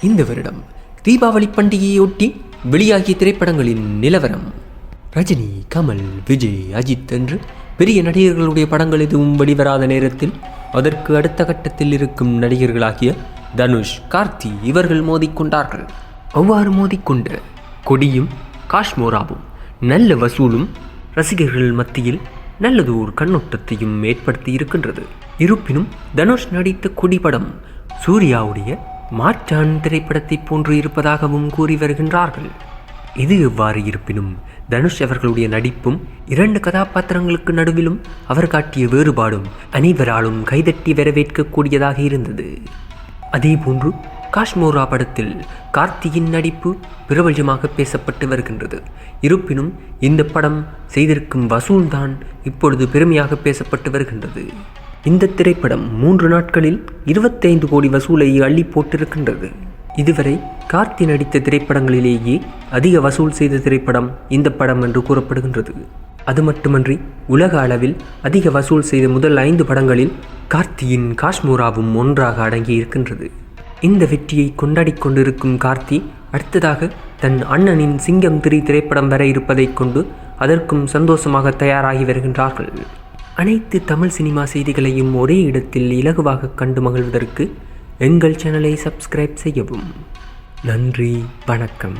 இந்த வருடம் தீபாவளி பண்டிகையொட்டி வெளியாகிய திரைப்படங்களின் நிலவரம். ரஜினி கமல் விஜய் அஜித் என்று பெரிய நடிகர்களுடைய படங்கள் எதுவும் வெளிவராத நேரத்தில் அதற்கு அடுத்த கட்டத்தில் இருக்கும் நடிகர்களாகிய தனுஷ் கார்த்தி இவர்கள் மோதிக்கொண்டார்கள். அவ்வாறு மோதிக்கொண்ட கொடியும் காஷ்மோராவும் நல்ல வசூலும் ரசிகர்கள் மத்தியில் நல்லதோர் கண்ணோட்டத்தையும் ஏற்படுத்தி இருக்கின்றது. இருப்பினும் தனுஷ் நடித்த கொடி படம் சூர்யாவுடைய மாற்றான் திரைப்படத்தைப் போன்று இருப்பதாகவும் கூறி வருகின்றார்கள். இது எவ்வாறு இருப்பினும் தனுஷ் அவர்களுடைய நடிப்பும் இரண்டு கதாபாத்திரங்களுக்கு நடுவிலும் அவர் காட்டிய வேறுபாடும் அனைவராலும் கைதட்டி வரவேற்கக்கூடியதாக இருந்தது. அதேபோன்று காஷ்மோரா படத்தில் கார்த்தியின் நடிப்பு பிரபலமாக பேசப்பட்டு வருகின்றது. இருப்பினும் இந்த படம் செய்திருக்கும் வசூல்தான் இப்பொழுது பெருமையாக பேசப்பட்டு வருகின்றது. இந்த திரைப்படம் மூன்று நாட்களில் இருபத்தைந்து கோடி வசூலை அள்ளி போட்டிருக்கின்றது. இதுவரை கார்த்தி நடித்த திரைப்படங்களிலேயே அதிக வசூல் செய்த திரைப்படம் இந்த படம் என்று கூறப்படுகின்றது. அது மட்டுமன்றி உலக அளவில் அதிக வசூல் செய்த முதல் ஐந்து படங்களில் கார்த்தியின் காஷ்மூராவும் ஒன்றாக அடங்கி இருக்கின்றது. இந்த வெற்றியை கொண்டாடி கொண்டிருக்கும் கார்த்தி அடுத்ததாக தன் அண்ணனின் சிங்கம் திரி திரைப்படம் வர இருப்பதைக் கொண்டு அதற்கும் சந்தோஷமாக தயாராகி வருகின்றார்கள். அனைத்து தமிழ் சினிமா செய்திகளையும் ஒரே இடத்தில் இலகுவாக கண்டு மகிழ்வதற்கு எங்கள் சேனலை சப்ஸ்கிரைப் செய்யவும். நன்றி வணக்கம்.